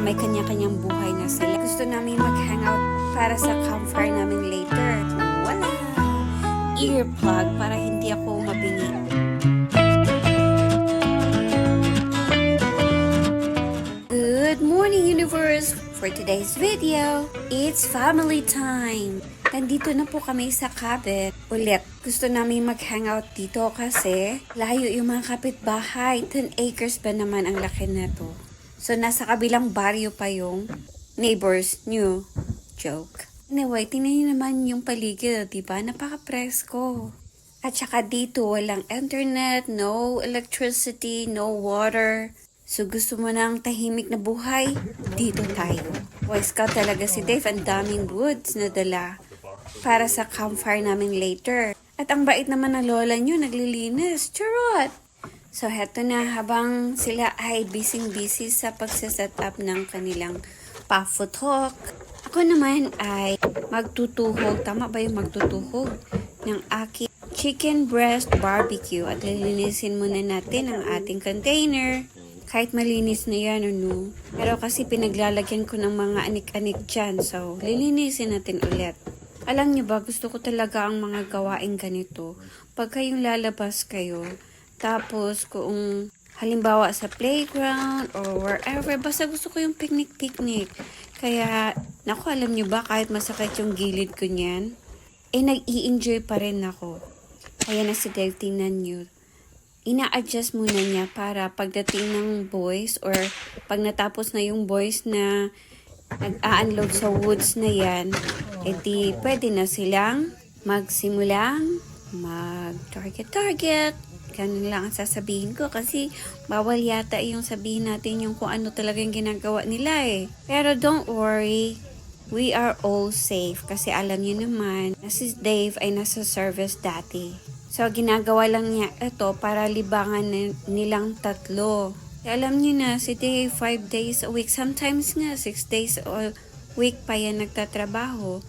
may kanya-kanyang buhay na sila. Gusto namin mag-hangout para sa campfire namin later. Wala! Earplug para hindi ako mabingi. Good morning, universe! For today's video, it's family time! Nandito na po kami sa cabin. Ulit, gusto namin mag-hangout dito kasi layo yung mga kapitbahay. 10 acres ba naman ang laki na to? So, nasa kabilang baryo pa yung neighbors new Joke. Anyway, tingnan niyo naman yung paligid, di ba? Napaka-presko. At saka dito, walang internet, no electricity, no water. So gusto mo ng tahimik na buhay? Dito tayo. Boy Scout talaga si Dave. Ang daming woods na dala para sa campfire namin later. At ang bait naman ng lola nyo, naglilinis. Charot! So heto na, habang sila ay busy-busy sa pagsaset up ng kanilang pa-food Ako naman ay magtutuhog. Tama ba yung magtutuhog? Ng aking chicken breast barbecue. At lilinisin muna natin ang ating container. Kahit malinis na yan, ano. Pero kasi pinaglalagyan ko ng mga anik-anik dyan. So, lilinisin natin ulit. Alam niyo ba, gusto ko talaga ang mga gawain ganito. Pag kayong lalabas kayo, tapos kung halimbawa sa playground or wherever, basta gusto ko yung picnic-picnic. Kaya, naku, alam niyo ba, kahit masakit yung gilid ko niyan, eh nag-i-enjoy pa rin ako. Kaya na si Dave, tingnan niyo. Ina-adjust muna niya para pagdating ng boys or pag natapos na yung boys na nag-a-unload sa woods na yan, edi pwede na silang magsimulang mag-target-target. Ganun lang ang sasabihin ko kasi bawal yata yung sabihin natin yung kung ano talaga yung ginagawa nila eh. Pero don't worry, we are all safe kasi alam niyo naman na si Dave ay nasa service dati. So, ginagawa lang niya ito para libangan ni- nilang tatlo. Alam niyo na, si Dave 5 days a week, sometimes nga 6 days a week pa yan nagtatrabaho.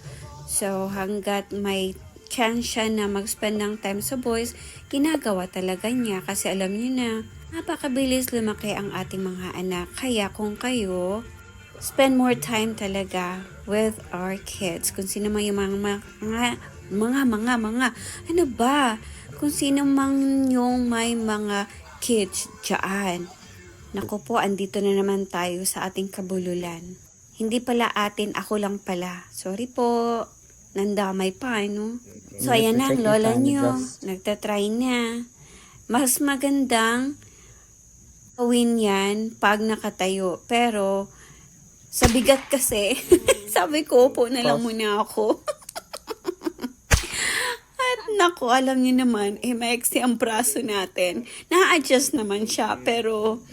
So, hanggat may chance siya na mag-spend ng time sa boys, ginagawa talaga niya kasi alam niyo na, napakabilis lumaki ang ating mga anak. Kaya kung kayo, spend more time talaga with our kids. Kung sino man yung mga, mga, mga, mga, mga, ano ba? Kung sino man yung may mga kids dyan. Naku po, andito na naman tayo sa ating kabululan. Hindi pala atin, ako lang pala. Sorry po. Nandamay pa, no? So, ayan na ang lola nyo. Nagtatry na. Mas magandang gawin yan pag nakatayo. Pero, sa bigat kasi, sabi ko, upo na lang muna ako. At naku, alam niyo naman, eh, maiksi ang braso natin. Na-adjust naman siya, pero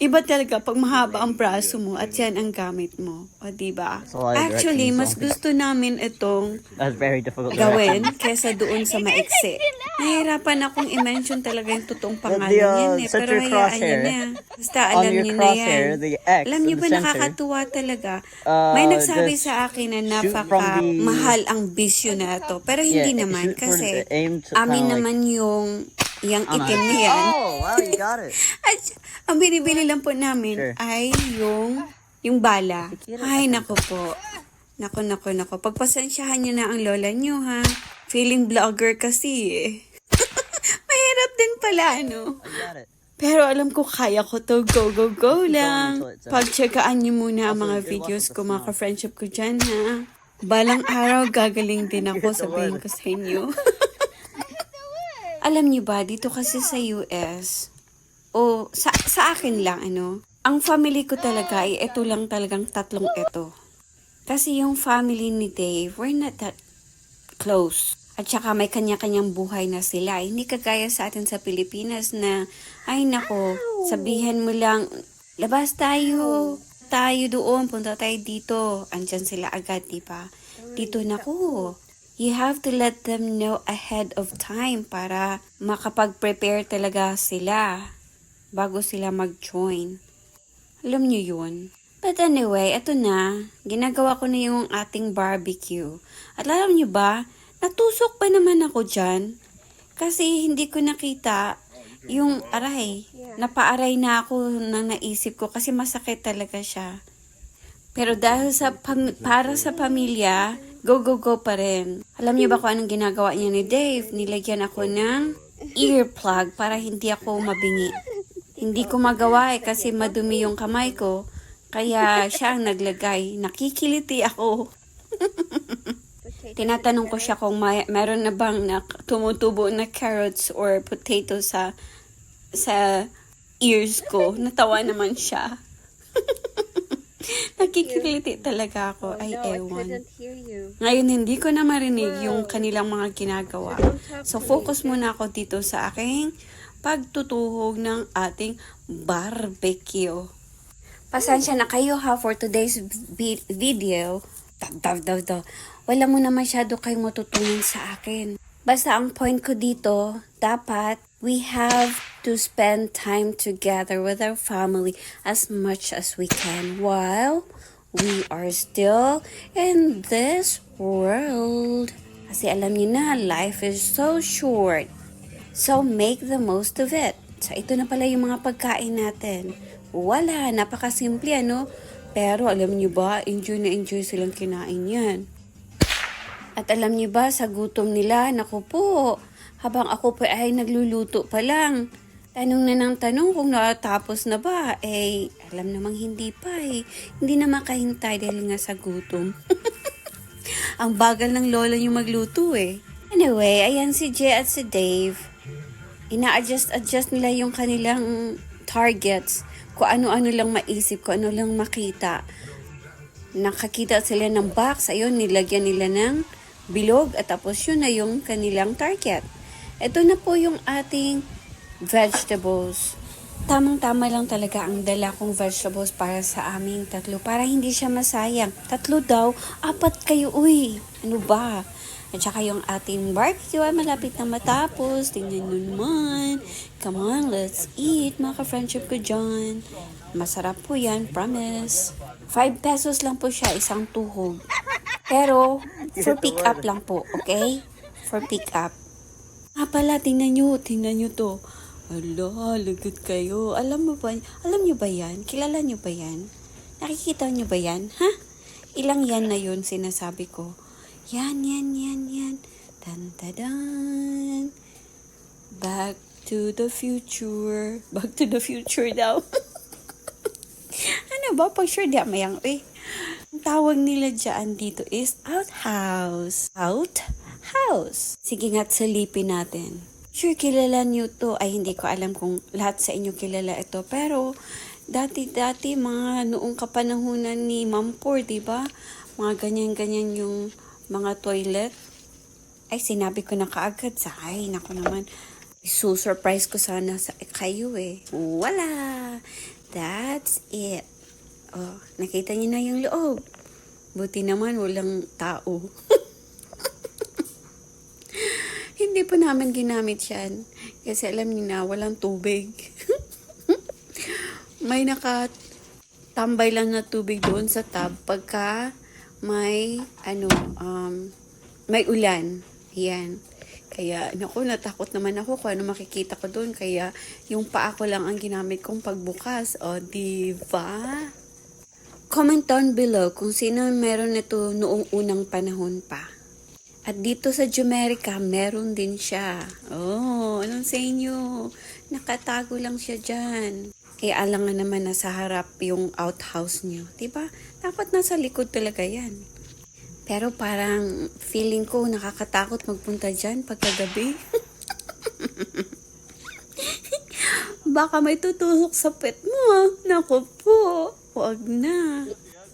iba talaga pag mahaba ang braso mo at yan ang gamit mo. O, diba? So, I Actually, mas gusto namin itong That's very difficult. to gawin kesa doon sa maiksi. Nahirapan akong i-mention talaga yung totoong pangalan the, uh, yan eh. set Pero your hayaan niyo crosshair na. Basta on alam your niyo na crosshair, yan. the X Alam niyo ba center. nakakatuwa talaga? Uh, May nagsabi just sa akin na shoot from napaka the- mahal ang bisyo na to. Pero hindi Yeah, naman shoot for kasi the- aim to amin like- naman yung yung Ano? itim na yan. Oh, wow, you got it. At ang binibili lang po namin Sure. ay yung yung bala. Ay, nako po. Nako, nako, nako. Pagpasensyahan niyo na ang lola niyo, ha? Feeling vlogger kasi, eh. Mahirap din pala, ano? Pero alam ko kaya ko to. Go, go, go lang. Pagtsagaan niyo muna ang mga videos ko, mga ka-friendship ko dyan, ha? Balang araw, gagaling din ako, sabihin ko sa inyo. Alam niyo ba, dito kasi sa US, o sa, sa akin lang, ano, ang family ko talaga ay ito lang talagang tatlong ito. Kasi yung family ni Dave, we're not that close. At saka may kanya-kanyang buhay na sila. Hindi kagaya sa atin sa Pilipinas na, ay nako, sabihin mo lang, labas tayo, tayo doon, punta tayo dito. Andyan sila agad, di ba? Dito nako. You have to let them know ahead of time para makapag-prepare talaga sila bago sila mag-join. Alam niyo yun. But anyway, eto na. Ginagawa ko na yung ating barbecue. At alam niyo ba, natusok pa naman ako dyan. Kasi hindi ko nakita yung aray. Napaaray na ako nang naisip ko kasi masakit talaga siya. Pero dahil sa para sa pamilya, go go go pa rin. Alam niyo ba kung anong ginagawa niya ni Dave? Nilagyan ako ng earplug para hindi ako mabingi. Hindi ko magawa eh kasi madumi yung kamay ko. Kaya siya ang naglagay. Nakikiliti ako. Tinatanong ko siya kung may, meron na bang na tumutubo na carrots or potato sa sa ears ko. Natawa naman siya. Nakikiliti talaga ako. Ay, ewan. hear you. Ngayon, hindi ko na marinig yung kanilang mga ginagawa. So, focus muna ako dito sa aking pagtutuhog ng ating barbecue. Pasensya na kayo ha for today's vi- video. Daw, daw, daw, daw. Wala mo na masyado kayong matutunan sa akin. Basta ang point ko dito, dapat we have to spend time together with our family as much as we can while we are still in this world. Kasi alam niyo na, life is so short. So make the most of it. So ito na pala yung mga pagkain natin. Wala, napakasimple ano. Pero alam niyo ba, enjoy na enjoy silang kinain yan. At alam niyo ba, sa gutom nila, naku po, habang ako po ay nagluluto pa lang. Tanong na ng tanong kung natapos na ba. Eh, alam namang hindi pa eh. Hindi na makahintay dahil nga sa gutom. Ang bagal ng lola niyo magluto eh. Anyway, ayan si Jay at si Dave. Ina-adjust-adjust nila yung kanilang targets. Kung ano-ano lang maisip, kung ano lang makita. Nakakita sila ng box, ayun, nilagyan nila ng bilog at tapos yun na yung kanilang target. Ito na po yung ating vegetables. Tamang-tama lang talaga ang dala kong vegetables para sa aming tatlo para hindi siya masayang. Tatlo daw, apat kayo, uy. Ano ba? At saka yung ating barbecue ay malapit na matapos. Tingnan nyo naman. Come on, let's eat, mga ka-friendship ko dyan. Masarap po yan, promise. 5 pesos lang po siya, isang tuhog. Pero, for pick up lang po, okay? For pick up. Ah pala, tingnan nyo, tingnan nyo to. Ala, lagot kayo. Alam mo ba, alam nyo ba yan? Kilala nyo ba yan? Nakikita nyo ba yan? Ha? Ilang yan na yun sinasabi ko? Yan, yan, yan, yan. Tan, tadan. Back to the future. Back to the future daw. ano ba? Pag sure di mayang, eh. Ang tawag nila dyan dito is outhouse. Outhouse. Sige nga't silipin natin. Sure, kilala niyo to. Ay, hindi ko alam kung lahat sa inyo kilala ito. Pero, dati-dati, mga noong kapanahunan ni Mampur, di ba? Mga ganyan-ganyan yung mga toilet. Ay, sinabi ko na kaagad sa, ay, naku naman. Isu-surprise ko sana sa kayo eh. Wala! That's it. Oh, nakita niyo na yung loob. Buti naman walang tao. Hindi pa namin ginamit yan. Kasi alam niyo na, walang tubig. may nakatambay lang na tubig doon sa tub pagka may, ano, um, may ulan. Yan. Kaya, naku, natakot naman ako kung ano makikita ko doon. Kaya, yung paa ko lang ang ginamit kong pagbukas. O, diba? Comment down below kung sino meron nito noong unang panahon pa. At dito sa Jumerica, meron din siya. Oh, anong sa inyo? Nakatago lang siya dyan. Eh, alangan naman na sa harap yung outhouse niyo. ba? Dapat nasa likod talaga yan. Pero parang feeling ko nakakatakot magpunta dyan pagkagabi. Baka may tutusok sa pet mo. ah. Naku po. Huwag na.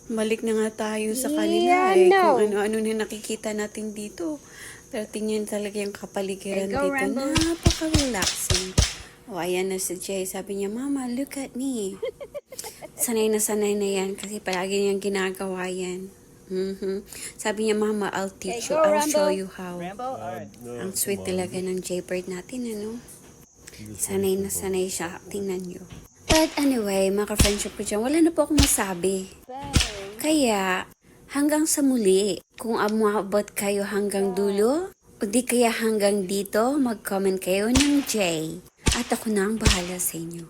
Balik na nga tayo sa kanila Yeah, eh. no. Kung ano-ano na nakikita natin dito. Pero tingnan talaga yung kapaligiran go, dito. Rambo. Napaka-relaxing. O, ayan na si Jay. Sabi niya, Mama, look at me. sanay na sanay na yan kasi palagi niyang ginagawa yan. Mhm. Sabi niya, Mama, I'll teach you. go, I'll Rambo. show you how. Rambo? Alright. Ang sweet talaga ng Jaybird natin, ano? Sanay na sanay siya. Tingnan nyo. But anyway, mga ka-friendship ko dyan, wala na po akong masabi. Kaya, hanggang sa muli, kung umabot kayo hanggang dulo, o di kaya hanggang dito, mag-comment kayo ng J. At ako na ang bahala sa inyo.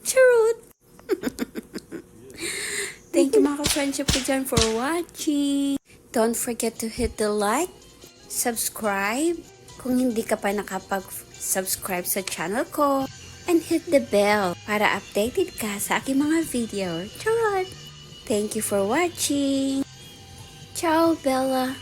Charot! Thank you mga ka-friendship ko dyan for watching. Don't forget to hit the like, subscribe, kung hindi ka pa nakapag-subscribe sa channel ko, and hit the bell para updated ka sa aking mga video. Charot! Thank you for watching. Ciao, Bella.